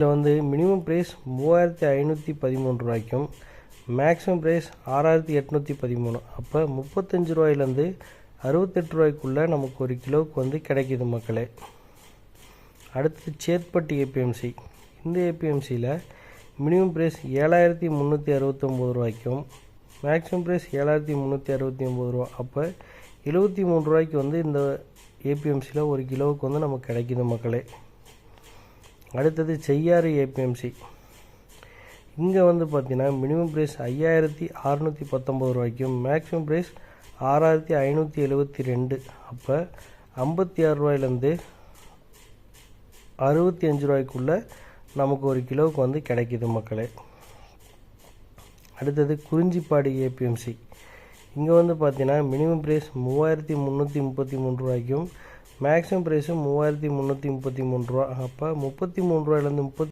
இதில் வந்து minimum price மூவாயிரத்தி ஐநூற்றி பதிமூணு ரூபாய்க்கும் மேக்ஸிமம் ப்ரைஸ் ஆறாயிரத்தி எட்நூற்றி பதிமூணு. அப்போ முப்பத்தஞ்சு ரூபாயிலேருந்து அறுபத்தெட்டு ரூபாய்க்குள்ளே நமக்கு ஒரு கிலோவுக்கு வந்து கிடைக்கிது மக்களே. அடுத்தது சேத்பட்டி ஏபிஎம்சி இந்த ஏபிஎம்சியில் மினிமம் ப்ரைஸ் ஏழாயிரத்தி முந்நூற்றி அறுபத்தொம்போது ரூபாய்க்கும் மேக்ஸிமம் ப்ரைஸ் ஏழாயிரத்தி முந்நூற்றி அறுபத்தி ஒம்பது ரூபா. அப்போ எழுபத்தி மூணு ரூபாய்க்கு வந்து இந்த ஏபிஎம்சியில் ஒரு கிலோவுக்கு வந்து நமக்கு கிடைக்கிது மக்களே. அடுத்தது செய்யாறு ஏபிஎம்சி. இங்கே வந்து பார்த்தீங்கன்னா மினிமம் ப்ரைஸ் ஐயாயிரத்தி அறநூற்றி பத்தொம்பது ரூபாய்க்கும் மேக்ஸிமம் ப்ரைஸ் ஆறாயிரத்தி ஐநூற்றி எழுபத்தி ரெண்டு. அப்போ ஐம்பத்தி ஆறு ரூபாயிலேருந்து அறுபத்தி அஞ்சு ரூபாய்க்குள்ளே நமக்கு ஒரு கிலோவுக்கு வந்து கிடைக்கிது மக்களே. அடுத்தது குறிஞ்சிப்பாடி ஏபிஎம்சி. இங்கே வந்து பார்த்தீங்கன்னா மினிமம் ப்ரைஸ் மூவாயிரத்தி முந்நூற்றி முப்பத்தி மூணு ரூபாய்க்கும் மேக்ஸிமம் ப்ரைஸும் மூவாயிரத்தி முந்நூற்றி முப்பத்தி மூணு ரூபா. அப்போ முப்பத்தி மூணு ரூபாயிலேருந்து முப்பத்தி